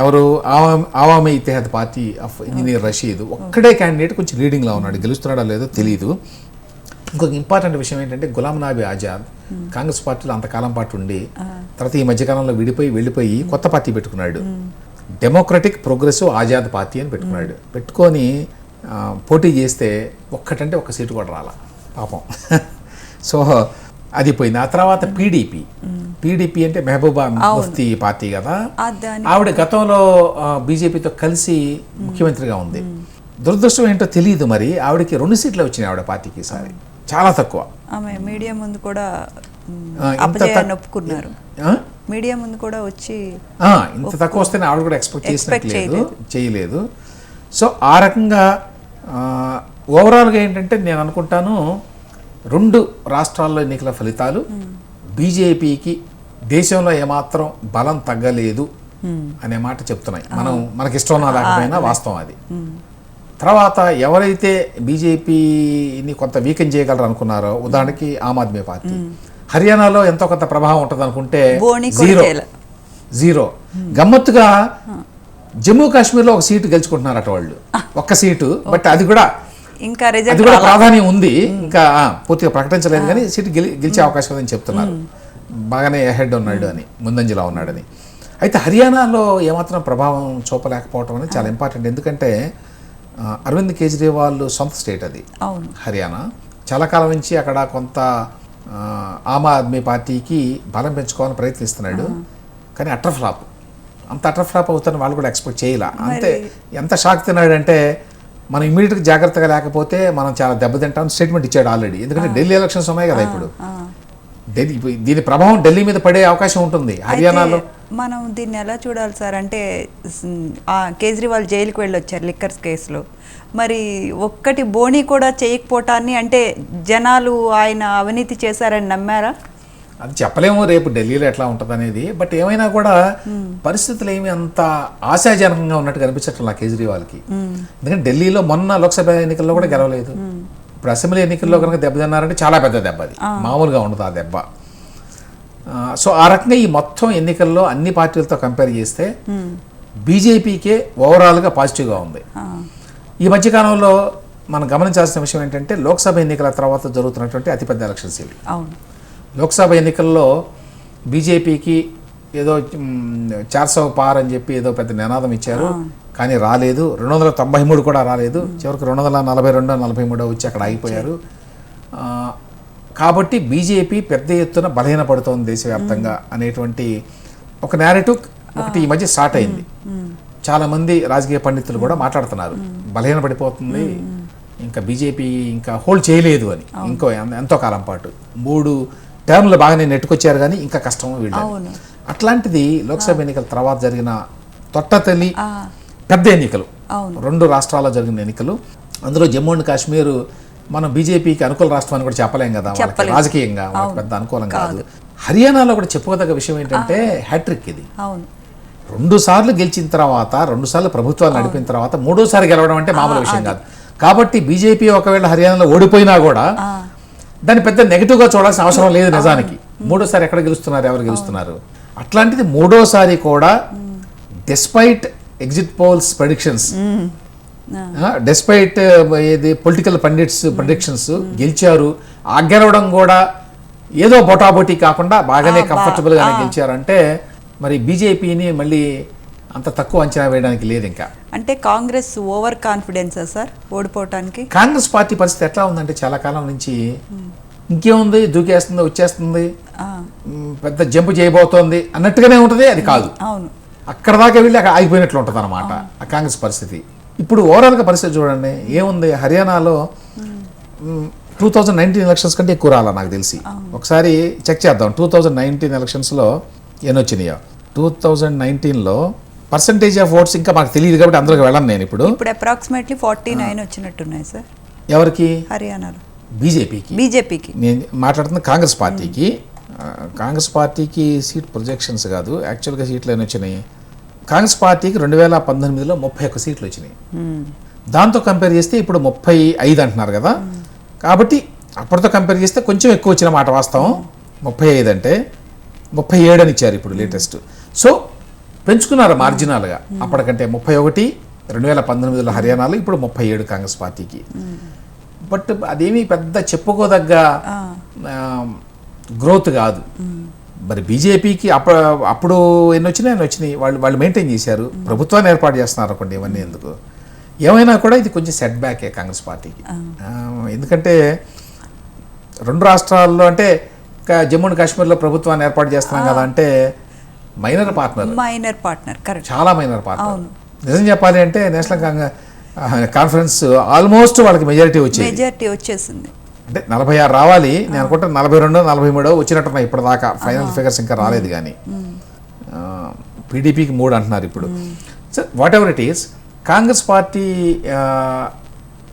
ఎవరు? Awam Awami Ittehad party of engineer Rashid. ఒక్కడే క్యాండిడేట్ కొంచెం లీడింగ్లో ఉన్నాడు. గెలుస్తున్నాడో లేదో తెలియదు ఇంకొక ఇంపార్టెంట్ విషయం ఏంటంటే గులాం నబీ ఆజాద్ కాంగ్రెస్ పార్టీలో అంతకాలం పాటు ఉండి తర్వాత ఈ మధ్యకాలంలో విడిపోయి వెళ్ళిపోయి కొత్త పార్టీ పెట్టుకున్నాడు. డెమోక్రటిక్ ప్రోగ్రెసివ్ ఆజాద్ పార్టీ అని పెట్టుకున్నాడు. పెట్టుకొని పోటీ చేస్తే ఒక్కటంటే ఒక్క సీటు కూడా రాలా. పాపం. సో అది పోయింది. ఆ తర్వాత పీడీపీ. పీడీపీ అంటే మెహబూబా ముఫ్తీ పార్టీ కదా. ఆవిడ గతంలో బీజేపీతో కలిసి ముఖ్యమంత్రిగా ఉంది. దురదృష్టం ఏంటో తెలియదు మరి. ఆవిడకి రెండు సీట్లు వచ్చినాయి ఆవిడ పార్టీకి ఈసారి. చాలా తక్కువ. ఆమె మీడియా ముందు కూడా మీడియా ముందు కూడా వచ్చి ఇంత తక్కువ వస్తేనే ఆవిడ కూడా ఎక్స్పెక్ట్ చేసినట్లేదు చేయలేదు. సో ఆ రకంగా ఓవరాల్గా ఏంటంటే నేను అనుకుంటాను రెండు రాష్ట్రాల్లో ఎన్నికల ఫలితాలు బీజేపీకి దేశంలో ఏమాత్రం బలం తగ్గలేదు అనే మాట చెప్తున్నాయి. మనం మనకి ఇష్టం ఉన్నా లేకపోయినా వాస్తవం అది. తర్వాత ఎవరైతే బీజేపీని కొంత వీకెన్ చేయగలరు అనుకున్నారో ఉదాహరణకి ఆమ్ ఆద్మీ పార్టీ. హర్యానాలో ఎంతో కొంత ప్రభావం ఉంటుంది అనుకుంటే జీరో. జీరో గమ్మత్తుగా జమ్మూ కాశ్మీర్లో ఒక సీటు గెలుచుకుంటున్నారు అట వాళ్ళు. ఒక్క సీటు బట్ అది కూడా ఇంకా అది కూడా ప్రాధాన్యం ఉంది. ఇంకా పూర్తిగా ప్రకటించలేదు కానీ సీటు గెలి గెలిచే అవకాశం ఉందని చెప్తున్నారు. బాగానే హెడ్ ఉన్నాడు అని ముందంజలో ఉన్నాడని. అయితే హర్యానాలో ఏమాత్రం ప్రభావం చూపలేకపోవటం అనేది చాలా ఇంపార్టెంట్ ఎందుకంటే అరవింద్ కేజ్రీవాల్ సొంత స్టేట్ అది. హర్యానా. చాలా కాలం నుంచి అక్కడ కొంత ఆమ్ ఆద్మీ పార్టీకి బలం పెంచుకోవాలని ప్రయత్నిస్తున్నాడు. కానీ అటర్ ఫ్లాప్. అంత అటర్ ఫ్లాప్ అవుతారని వాళ్ళు కూడా ఎక్స్పెక్ట్ చేయాల. అంతే ఎంత షాక్ తిన్నాడంటే మనం ఇమీడియట్గా జాగ్రత్తగా లేకపోతే మనం చాలా దెబ్బతింటాం స్టేట్మెంట్ ఇచ్చాడు ఆల్రెడీ ఎందుకంటే ఢిల్లీ ఎలక్షన్స్ ఉన్నాయి కదా ఇప్పుడు. ఢిల్లీ దీని ప్రభావం ఢిల్లీ మీద పడే అవకాశం ఉంటుంది. హర్యానాలో? మనం దీన్ని ఎలా చూడాలి సార్? అంటే కేజ్రీవాల్ జైలుకి వెళ్ళొచ్చారు లిక్కర్స్ కేసులో. మరి ఒక్కటి బోని కూడా చేయకపోవటాన్ని అంటే జనాలు ఆయన అవినీతి చేశారని నమ్మారా? అది చెప్పలేము రేపు ఢిల్లీలో ఎట్లా ఉంటుంది అనేది బట్ ఏమైనా కూడా పరిస్థితులు ఏమి అంత ఆశాజనకంగా ఉన్నట్టు కనిపించట్లేదు కేజ్రీవాల్కి. ఎందుకంటే ఢిల్లీలో మొన్న లోక్సభ ఎన్నికల్లో కూడా గెలవలేదు. ఇప్పుడు అసెంబ్లీ ఎన్నికల్లో కనుక దెబ్బతిన్నారంటే చాలా పెద్ద దెబ్బ అది. మామూలుగా ఉండదు ఆ దెబ్బ. సో ఆ రకంగా ఈ మొత్తం ఎన్నికల్లో అన్ని పార్టీలతో కంపేర్ చేస్తే బీజేపీకే ఓవరాల్గా పాజిటివ్గా ఉంది. ఈ మధ్యకాలంలో మనం గమనించాల్సిన విషయం ఏంటంటే లోక్సభ ఎన్నికల తర్వాత జరుగుతున్నటువంటి అతిపెద్ద ఎలక్షన్స్ ఇవి లోక్సభ ఎన్నికల్లో బీజేపీకి ఏదో చార్సవ పార్ అని చెప్పి ఏదో పెద్ద నినాదం ఇచ్చారు. కానీ రాలేదు. రెండు వందల తొంభై మూడు కూడా రాలేదు. చివరికి రెండు వందల నలభై రెండు నలభై మూడో వచ్చి అక్కడ ఆగిపోయారు. కాబట్టి బీజేపీ పెద్ద ఎత్తున బలహీనపడుతోంది దేశవ్యాప్తంగా అనేటువంటి ఒక నేరేటివ్ ఒకటి ఈ మధ్య స్టార్ట్ అయింది. చాలా మంది రాజకీయ పండితులు కూడా మాట్లాడుతున్నారు. బలహీనపడిపోతుంది ఇంకా బీజేపీ ఇంకా హోల్డ్ చేయలేదు అని. ఇంకో ఎంతో కాలం పాటు. మూడు టర్మ్లు బాగానే నెట్టుకొచ్చారు కానీ ఇంకా కష్టం వీళ్ళు. అట్లాంటిది లోక్సభ ఎన్నికల తర్వాత జరిగిన తొట్టతల్లి పెద్ద ఎన్నికలు. రెండు రాష్ట్రాల్లో జరిగిన ఎన్నికలు. అందులో జమ్మూ అండ్ కాశ్మీర్ మనం బీజేపీకి అనుకూల రాష్ట్రం అని కూడా చెప్పలేం కదా. రాజకీయంగా పెద్ద అనుకూలం కాదు. హర్యానాలో కూడా చెప్పుకోదగ్గ విషయం ఏంటంటే హ్యాట్రిక్ ఇది. రెండు సార్లు గెలిచిన తర్వాత రెండు సార్లు ప్రభుత్వాలు నడిపిన తర్వాత మూడోసారి గెలవడం అంటే మామూలు విషయం కాదు. కాబట్టి బీజేపీ ఒకవేళ హర్యానాలో ఓడిపోయినా కూడా దాన్ని పెద్ద నెగిటివ్గా చూడాల్సిన అవసరం లేదు నిజానికి. మూడోసారి ఎక్కడ గెలుస్తున్నారు ఎవరు గెలుస్తున్నారు? అట్లాంటిది మూడోసారి కూడా despite exit polls predictions despite ఇది పొలిటికల్ పండిట్స్ ప్రొడిక్షన్స్ గెలిచారు. ఆ గెలవడం కూడా ఏదో బొటాబొటీ కాకుండా బాగానే కంఫర్టబుల్ గానే గెలిచారంటే మరి బీజేపీని మళ్ళీ అంత తక్కువ అంచనా వేయడానికి లేదు ఇంకా. అంటే కాంగ్రెస్ ఓవర్ కాన్ఫిడెన్సా సార్ ఓడిపోవటానికి? కాంగ్రెస్ పార్టీ పరిస్థితి ఎట్లా ఉందంటే చాలా కాలం నుంచి ఇంకేముంది? దూకేస్తుంది వచ్చేస్తుంది. పెద్ద జంప్ చేయబోతోంది అన్నట్టుగానే ఉంటుంది అది కాదు. అవును. అక్కడ దాకా వెళ్ళి అక్కడ ఆగిపోయినట్లు ఉంటుంది అనమాట ఆ కాంగ్రెస్ పరిస్థితి. ఇప్పుడు ఓవరాల్గా పరిస్థితి చూడండి ఏముంది? హర్యానాలో టూ థౌజండ్ నైన్టీన్ ఎలక్షన్స్ కంటే ఎక్కువ రాలా నాకు తెలిసి. ఒకసారి చెక్ చేద్దాం. టూ థౌజండ్ నైన్టీన్ ఎలక్షన్స్లో ఎన్ని వచ్చినాయో టూ థౌజండ్ నైన్టీన్లో పర్సంటేజ్ ఆఫ్ ఓట్స్ ఇంకా మాకు తెలియదు కాబట్టి అందులోకి వెళ్ళను నేను ఇప్పుడు. ఇప్పుడు అప్రాక్సిమేట్లీ ఫార్టీ నైన్ వచ్చినట్టున్నాయి సార్. ఎవరికి? హర్యానాలో. బీజేపీకి. బీజేపీకి. నేను మాట్లాడుతున్న కాంగ్రెస్ పార్టీకి. కాంగ్రెస్ పార్టీకి సీట్ ప్రొజెక్షన్స్ కాదు. యాక్చువల్గా సీట్లు ఎన్ని వచ్చినాయి? కాంగ్రెస్ పార్టీకి రెండు వేల పంతొమ్మిదిలో ముప్పై ఒక్క సీట్లు వచ్చినాయి. దాంతో కంపేర్ చేస్తే ఇప్పుడు ముప్పై ఐదు అంటున్నారు కదా. కాబట్టి అప్పటితో కంపేర్ చేస్తే కొంచెం ఎక్కువ వచ్చిన మాట వాస్తవం. ముప్పై ఐదు అంటే ముప్పై ఏడు అని ఇచ్చారు ఇప్పుడు లేటెస్ట్. సో పెంచుకున్నారు మార్జినల్గా. అప్పటికంటే ముప్పై ఒకటి రెండు వేల పంతొమ్మిదిలో హర్యానాలో ఇప్పుడు ముప్పై ఏడు కాంగ్రెస్ పార్టీకి. బట్ అదేమీ పెద్ద చెప్పుకోదగ్గ గ్రోత్ కాదు. మరి బీజేపీకి అప్పుడు అప్పుడు ఎన్ని వచ్చినాయి ఎన్ని వచ్చినాయి. వాళ్ళు వాళ్ళు మెయింటైన్ చేశారు. ప్రభుత్వాన్ని ఏర్పాటు చేస్తున్నారు అనుకోండి ఇవన్నీ ఎందుకు? ఏమైనా కూడా ఇది కొంచెం సెట్ బ్యాకే కాంగ్రెస్ పార్టీకి. ఎందుకంటే రెండు రాష్ట్రాల్లో అంటే జమ్మూ అండ్ కాశ్మీర్లో ప్రభుత్వాన్ని ఏర్పాటు చేస్తున్నాం కదా అంటే minor partner. Minor partner correct. చాలా మైనర్ పార్ట్నర్. నిజం చెప్పాలి అంటే నేషనల్ కాంగ్రెస్ కాన్ఫరెన్స్ ఆల్మోస్ట్ వాళ్ళకి మెజారిటీ వచ్చేది. మెజారిటీ వచ్చేసింది. అంటే నలభై ఆరు రావాలి. నేను అనుకుంటే నలభై రెండు నలభై మూడో వచ్చినట్టున్నాయి ఇప్పటిదాకా. ఫైనల్ ఫిగర్స్ ఇంకా రాలేదు కానీ పీడీపీకి మూడు అంటున్నారు ఇప్పుడు. So whatever it is Congress party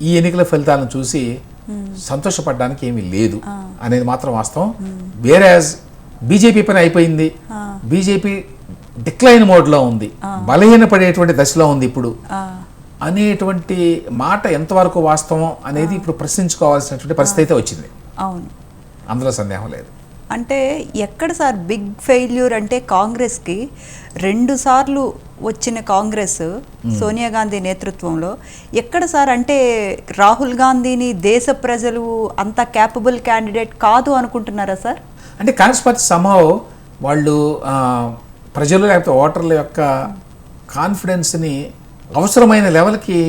ఈ ఎన్నికల ఫలితాలను చూసి సంతోషపడడానికి ఏమీ లేదు అనేది మాత్రం వాస్తవం. వేరే బీజేపీ పని అయిపోయింది. బీజేపీ డిక్లైన్ మోడ్లో ఉంది. బలహీనపడేటువంటి దశలో ఉంది ఇప్పుడు. అనేటువంటి మాట ఎంతవరకు వాస్తవం అనేది ఇప్పుడు ప్రశ్నించుకోవాల్సినటువంటి పరిస్థితి అయితే వచ్చింది. అవును. అందులో సందేహం లేదు. అంటే ఎక్కడ సార్ బిగ్ ఫెయిల్యూర్ అంటే కాంగ్రెస్కి రెండు సార్లు వచ్చిన కాంగ్రెస్ సోనియా గాంధీ నేతృత్వంలో ఎక్కడ సార్ అంటే రాహుల్ గాంధీని దేశ ప్రజలు అంత క్యాపబుల్ క్యాండిడేట్ కాదు అనుకుంటున్నారా సార్? అంటే కాంగ్రెస్ పార్టీ సంభవ్ వాళ్ళు ప్రజలు లేకపోతే ఓటర్ల యొక్క కాన్ఫిడెన్స్ని అవసరమైన లెవెల్కి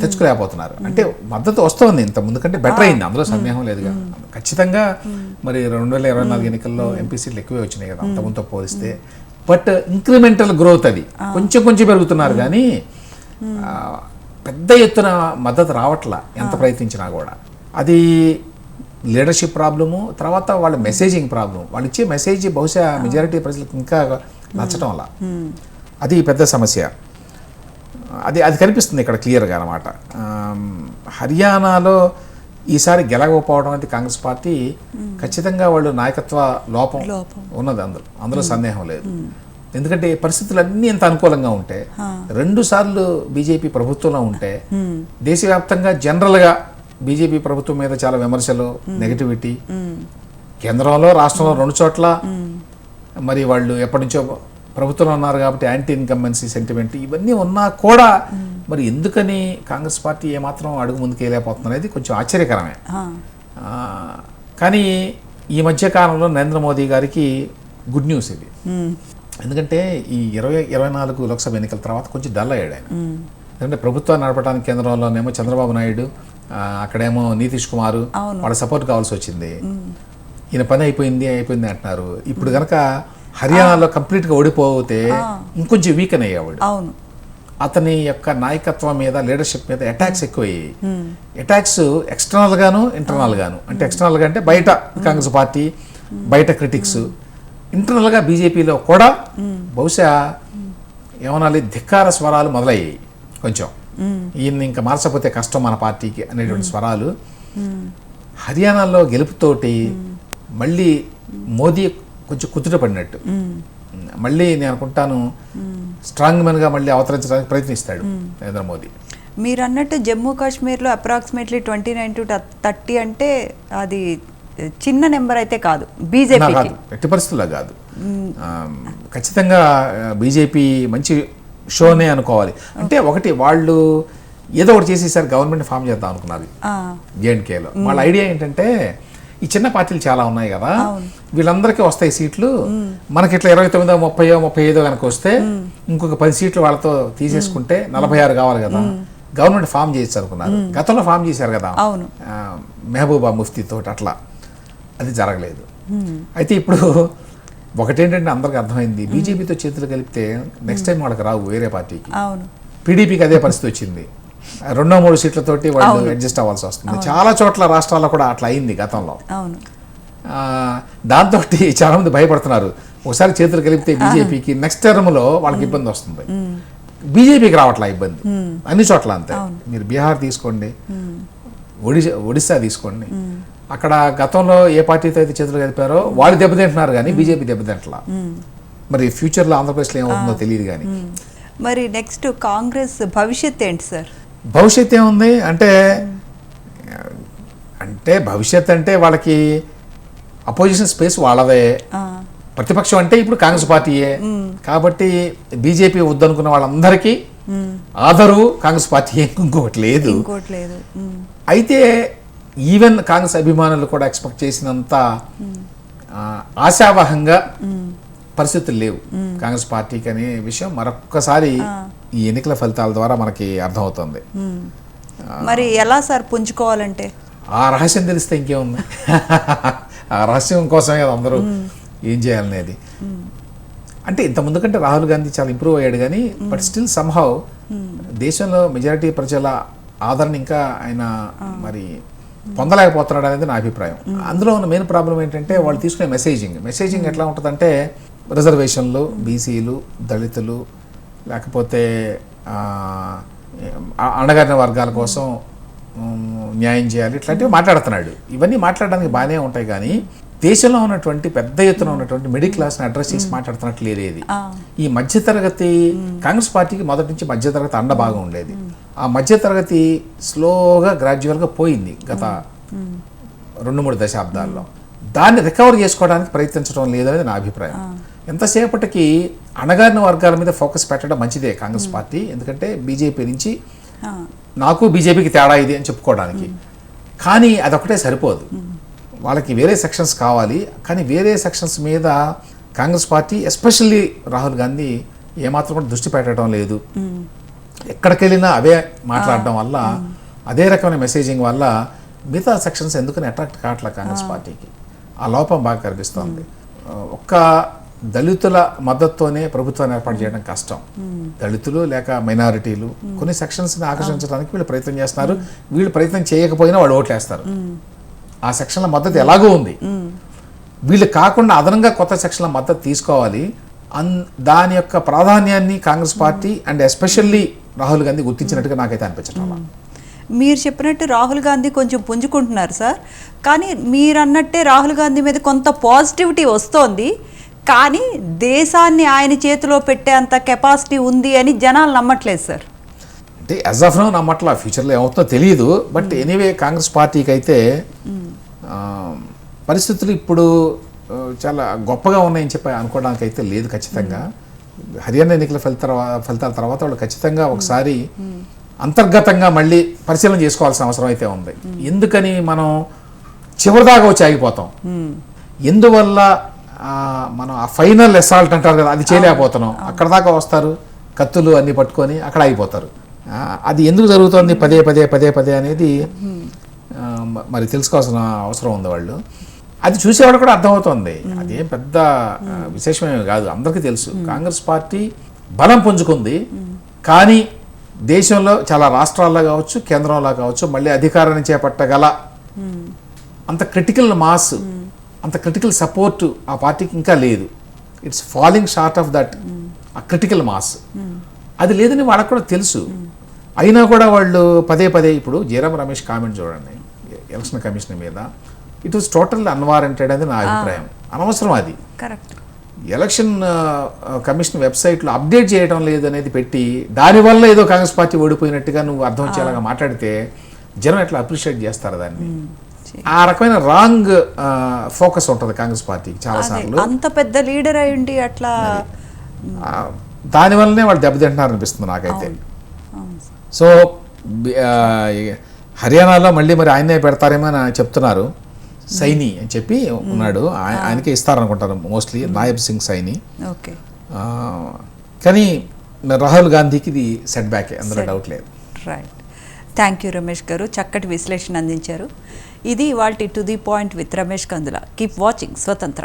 తెచ్చుకోలేకపోతున్నారు. అంటే మద్దతు వస్తుంది ఇంత ముందు కంటే బెటర్ అయింది. అందులో సందేహం లేదుగా ఖచ్చితంగా మరి రెండు వేల ఇరవై నాలుగు ఎన్నికల్లో ఎంపీ సీట్లు ఎక్కువే వచ్చినాయి కదా అంతకుముందుతో పోలిస్తే. బట్ ఇంక్రిమెంటల్ గ్రోత్ అది. కొంచెం కొంచెం పెరుగుతున్నారు కానీ పెద్ద ఎత్తున మద్దతు రావట్లా ఎంత ప్రయత్నించినా కూడా. అది లీడర్షిప్ ప్రాబ్లము తర్వాత వాళ్ళ మెసేజింగ్ ప్రాబ్లం వాళ్ళు ఇచ్చే మెసేజ్ బహుశా మెజారిటీ ప్రజలకు ఇంకా నచ్చటం వల్ల. అది పెద్ద సమస్య. అది అది కనిపిస్తుంది ఇక్కడ క్లియర్గా అనమాట హర్యానాలో ఈసారి గెలవకపోవడం అనేది కాంగ్రెస్ పార్టీ ఖచ్చితంగా వాళ్ళు నాయకత్వ లోపం. ఉన్నది అందులో. అందులో సందేహం లేదు. ఎందుకంటే పరిస్థితులు అన్నీ ఎంత అనుకూలంగా ఉంటే రెండు సార్లు బీజేపీ ప్రభుత్వంలో ఉంటే దేశవ్యాప్తంగా జనరల్గా బీజేపీ ప్రభుత్వం మీద చాలా విమర్శలు నెగటివిటీ. కేంద్రంలో రాష్ట్రంలో రెండు చోట్ల మరి వాళ్ళు ఎప్పటి నుంచో ప్రభుత్వంలో ఉన్నారు కాబట్టి యాంటీ ఇన్కంబెన్సీ సెంటిమెంట్ ఇవన్నీ ఉన్నా కూడా మరి ఎందుకని కాంగ్రెస్ పార్టీ ఏమాత్రం అడుగు ముందుకు వెళ్ళలేకపోతుంది అనేది కొంచెం ఆశ్చర్యకరమే. కానీ ఈ మధ్య కాలంలో నరేంద్ర మోదీ గారికి గుడ్ న్యూస్ ఇది. ఎందుకంటే ఈ ఇరవై ఇరవై నాలుగు లోక్సభ ఎన్నికల తర్వాత కొంచెం డల్ అయ్యాడు ఆయన. ఎందుకంటే ప్రభుత్వాన్ని నడపడానికి కేంద్రంలోనేమో చంద్రబాబు నాయుడు అక్కడేమో నితీష్ కుమార్. వాళ్ళ సపోర్ట్ కావాల్సి వచ్చింది. ఈయన పని అయిపోయింది అయిపోయింది అంటున్నారు. ఇప్పుడు గనక హర్యానాలో కంప్లీట్గా ఓడిపోతే ఇంకొంచెం వీకెన్ అయ్యేవాడు. అవును. అతని యొక్క నాయకత్వం మీద లీడర్షిప్ మీద అటాక్స్ ఎక్కువయ్యాయి. అటాక్స్ ఎక్స్టర్నల్ గాను ఇంటర్నల్ గాను. అంటే ఎక్స్టర్నల్గా అంటే బయట కాంగ్రెస్ పార్టీ బయట క్రిటిక్స్ ఇంటర్నల్గా బీజేపీలో కూడా బహుశా ఏమనాలి ధిక్కార స్వరాలు మొదలయ్యాయి కొంచెం. ఈయన ఇంకా మార్చకపోతే కష్టం మన పార్టీకి అనేటువంటి స్వరాలు. హర్యానాలో గెలుపుతోటి మళ్ళీ మోదీ కొంచెం కుదుట పడినట్టు. మళ్ళీ నేను అనుకుంటాను స్ట్రాంగ్గా మళ్ళీ అవతరించడానికి ప్రయత్నిస్తాడు నరేంద్ర మోదీ. మీరు అన్నట్టు జమ్మూ కాశ్మీర్లో approximately twenty nine to thirty అంటే అది చిన్న నెంబర్ అయితే కాదు కాదు ఎట్టి పరిస్థితుల్లో కాదు. ఖచ్చితంగా బీజేపీ మంచి షోనే అనుకోవాలి. అంటే ఒకటి వాళ్ళు ఏదో ఒకటి చేసేసారి గవర్నమెంట్ ఫామ్ చేద్దాం అనుకున్నారు. జేఎన్కేలో వాళ్ళ ఐడియా ఏంటంటే ఈ చిన్న పార్టీలు చాలా ఉన్నాయి కదా. వీళ్ళందరికీ వస్తాయి సీట్లు. మనకి ఇట్లా ఇరవై తొమ్మిదో ముప్పయో ముప్పై ఐదో కనుక వస్తే ఇంకొక పది సీట్లు వాళ్ళతో తీసేసుకుంటే నలభై ఆరు కావాలి కదా. గవర్నమెంట్ ఫామ్ చేయొచ్చు అనుకున్నారు గతంలో ఫామ్ చేశారు కదా. మెహబూబా ముఫ్తీ తోటి అట్లా. అది జరగలేదు. అయితే ఇప్పుడు ఒకటేంటంటే అందరికి అర్థమైంది. బీజేపీతో చేతులు కలిపితే నెక్స్ట్ టైం వాళ్ళకి రావు వేరే పార్టీకి. అవును. పీడీపీకి అదే పరిస్థితి వచ్చింది. రెండో మూడు సీట్లతోటి వాళ్ళు అడ్జస్ట్ అవ్వాల్సి వస్తుంది. చాలా చోట్ల రాష్ట్రాల్లో కూడా అట్లా అయింది గతంలో. దాంతో చాలా మంది భయపడుతున్నారు. ఒకసారి చేతులు కలిపితే బీజేపీకి నెక్స్ట్ టర్మ్లో వాళ్ళకి ఇబ్బంది వస్తుంది. బీజేపీకి రావట్లా ఇబ్బంది. అన్ని చోట్ల అంతే. మీరు బీహార్ తీసుకోండి. ఒడిశా ఒడిశా తీసుకోండి. అక్కడ గతంలో ఏ పార్టీతో అయితే చేతులు కలిపారో వాళ్ళు దెబ్బతింటున్నారు కానీ బీజేపీ దెబ్బతింటలా. మరి ఫ్యూచర్లో ఆంధ్రప్రదేశ్లో ఏమవుతుందో తెలియదు కానీ. మరి నెక్స్ట్ కాంగ్రెస్ భవిష్యత్ ఏంటి సార్ భవిష్యత్ ఏముంది? అంటే అంటే భవిష్యత్ అంటే వాళ్ళకి అపోజిషన్ స్పేస్ వాళ్ళదే. ప్రతిపక్షం అంటే ఇప్పుడు కాంగ్రెస్ పార్టీయే. కాబట్టి బీజేపీ వద్దనుకున్న వాళ్ళందరికీ ఆదరు కాంగ్రెస్ పార్టీ ఇంకొకటి లేదు. ఇంకోటి లేదు. అయితే ఈవెన్ కాంగ్రెస్ అభిమానులు కూడా ఎక్స్పెక్ట్ చేసినంత ఆశావహంగా పరిస్థితులు లేవు. కాంగ్రెస్ పార్టీకి అనే విషయం మరొక్కసారి ఈ ఎన్నికల ఫలితాల ద్వారా మనకి అర్థమవుతుంది. మరి ఎలా సార్ పుంజుకోవాలంటే? ఆ రహస్యం తెలిస్తే ఇంకేముంది? ఆ రహస్యం కోసమే కదా అందరూ ఏం చేయాలనేది. అంటే ఇంత ముందు కంటే రాహుల్ గాంధీ చాలా ఇంప్రూవ్ అయ్యాడు కానీ బట్ స్టిల్ సంహౌ దేశంలో మెజారిటీ ప్రజల ఆదరణ ఇంకా ఆయన మరి పొందలేకపోతున్నాడు అనేది నా అభిప్రాయం. అందులో ఉన్న మెయిన్ ప్రాబ్లం ఏంటంటే వాళ్ళు తీసుకునే మెసేజింగ్ మెసేజింగ్ ఎట్లా ఉంటుందంటే రిజర్వేషన్లు బీసీలు దళితులు లేకపోతే అణగారిన వర్గాల కోసం న్యాయం చేయాలి ఇట్లాంటివి మాట్లాడుతున్నాడు. ఇవన్నీ మాట్లాడడానికి బాగానే ఉంటాయి కానీ దేశంలో ఉన్నటువంటి పెద్ద ఎత్తున ఉన్నటువంటి మిడిల్ క్లాస్ని అడ్రస్ చేసి మాట్లాడుతున్నట్లు లేదు ఇది ఆ. ఈ మధ్యతరగతి కాంగ్రెస్ పార్టీకి మొదటి నుంచి మధ్యతరగతి అండ బాగా ఉండేది. ఆ మధ్యతరగతి స్లోగా గ్రాడ్యువల్గా పోయింది గత రెండు మూడు దశాబ్దాల్లో. దాన్ని రికవర్ చేసుకోవడానికి ప్రయత్నించడం లేదనేది నా అభిప్రాయం. ఎంతసేపటికి అణగారిన వర్గాల మీద ఫోకస్ పెట్టడం మంచిదే కాంగ్రెస్ పార్టీ? ఎందుకంటే బీజేపీ నుంచి నాకు బీజేపీకి తేడా ఇది అని చెప్పుకోవడానికి. కానీ అదొకటే సరిపోదు. వాళ్ళకి వేరే సెక్షన్స్ కావాలి. కానీ వేరే సెక్షన్స్ మీద కాంగ్రెస్ పార్టీ ఎస్పెషల్లీ రాహుల్ గాంధీ ఏమాత్రం కూడా దృష్టి పెట్టడం లేదు. ఎక్కడికి వెళ్ళినా అవే మాట్లాడడం వల్ల అదే రకమైన మెసేజింగ్ వల్ల మిగతా సెక్షన్స్ ఎందుకని అట్రాక్ట్ కావట్లే కాంగ్రెస్ పార్టీకి? ఆ లోపం బాగా కనిపిస్తోంది. ఒక్క దళితుల మద్దతుతోనే ప్రభుత్వాన్ని ఏర్పాటు చేయడం కష్టం. దళితులు లేక మైనారిటీలు కొన్ని సెక్షన్స్ని ఆకర్షించడానికి వీళ్ళు ప్రయత్నం చేస్తున్నారు. వీళ్ళు ప్రయత్నం చేయకపోయినా వాళ్ళు ఓట్లేస్తారు. ఆ సెక్షన్ల మద్దతు ఎలాగో ఉంది? వీళ్ళు కాకుండా అదనంగా కొత్త సెక్షన్ల మద్దతు తీసుకోవాలి. అన్ దాని యొక్క ప్రాధాన్యాన్ని Congress party and especially Rahul Gandhi గుర్తించినట్టుగా నాకైతే అనిపించడం మీరు చెప్పినట్టు రాహుల్ గాంధీ కొంచెం పుంజుకుంటున్నారు సార్. కానీ మీరు అన్నట్టే రాహుల్ గాంధీ మీద కొంత పాజిటివిటీ వస్తోంది. కానీ దేశాన్ని ఆయన చేతిలో పెట్టేంత కెపాసిటీ ఉంది అని జనాలు నమ్మట్లేదు సార్. అంటే యాజ్ ఆఫ్ నో నమ్మట్ల ఫ్యూచర్లో ఏమవుతుందో తెలియదు బట్ ఎనీవే కాంగ్రెస్ పార్టీకి అయితే ఆ, పరిస్థితులు ఇప్పుడు చాలా గొప్పగా ఉన్నాయని చెప్పి అనుకోవడానికి అయితే లేదు ఖచ్చితంగా. హర్యానా ఎన్నికల ఫలితాల ఫలితాల తర్వాత వాళ్ళు ఖచ్చితంగా ఒకసారి అంతర్గతంగా మళ్ళీ పరిశీలన చేసుకోవాల్సిన అవసరం అయితే ఉంది. ఎందుకని మనం చివరిదాకా వచ్చి ఆగిపోతాం? ఎందువల్ల మనం ఆ ఫైనల్ అసాల్ట్ అంటారు కదా అది చేయలేకపోతున్నాం. అక్కడ దాకా వస్తారు కత్తులు అన్ని పట్టుకొని అక్కడ ఆగిపోతారు. ఆ, అది ఎందుకు జరుగుతుంది? పదే పదే పదే పదే అనేది మ- మరి తెలుసుకోవాల్సిన అవసరం ఉంది వాళ్ళు. అది చూసేవాళ్ళు కూడా అర్థమవుతుంది. అదేం పెద్ద ఆ, విశేషమేమి కాదు అందరికీ తెలుసు. కాంగ్రెస్ పార్టీ బలం పుంజుకుంది. కానీ దేశంలో చాలా రాష్ట్రాల్లో కావచ్చు కేంద్రంలో కావచ్చు మళ్ళీ అధికారాన్ని చేపట్టగల అంత క్రిటికల్ మాస్ అంత క్రిటికల్ సపోర్ట్ ఆ పార్టీకి ఇంకా లేదు. It's falling short of that ఆ క్రిటికల్ మాస్ అది లేదని వాళ్ళకి కూడా తెలుసు. అయినా కూడా వాళ్ళు పదే పదే ఇప్పుడు జయరాం రమేష్ కామెంట్ చూడండి. ఎలక్షన్ కమిషన్ మీద ఇట్ వాస్ టోటల్ అన్వారంటెడ్ అనేది నా అభిప్రాయం. అనవసరం అది. కరెక్ట్ ఎలక్షన్ కమిషన్ వెబ్సైట్లో అప్డేట్ చేయడం లేదు అనేది పెట్టి దానివల్ల ఏదో కాంగ్రెస్ పార్టీ ఓడిపోయినట్టుగా నువ్వు అర్థం వచ్చేలాగా మాట్లాడితే జనం ఎట్లా అప్రిషియేట్ చేస్తారు దాన్ని? ఆ రకమైన రాంగ్ ఫోకస్ ఉంటుంది కాంగ్రెస్ పార్టీకి చాలా సార్లు. అంత పెద్ద లీడర్ అయి ఉండి అట్లా దానివల్లనే వాళ్ళు దెబ్బతింటున్నారు అనిపిస్తుంది నాకైతే. సో హర్యానాలో మళ్ళీ మరి ఆయనే పెడతారేమో అని చెప్తున్నారు. సైని అని చెప్పి ఉన్నాడు. ఆయ- ఆయనకే ఇస్తారనుకుంటారు మోస్ట్లీ. నాయబ్ సింగ్ సైని. కానీ రాహుల్ గాంధీకి ఇది సెట్ బ్యాక్. అందులో డౌట్ లేదు. Right thank you Ramesh garu. చక్కటి విశ్లేషణ అందించారు. ఇది ఇవాళ to the point with Ramesh Kandula. Keep watching Swatantra.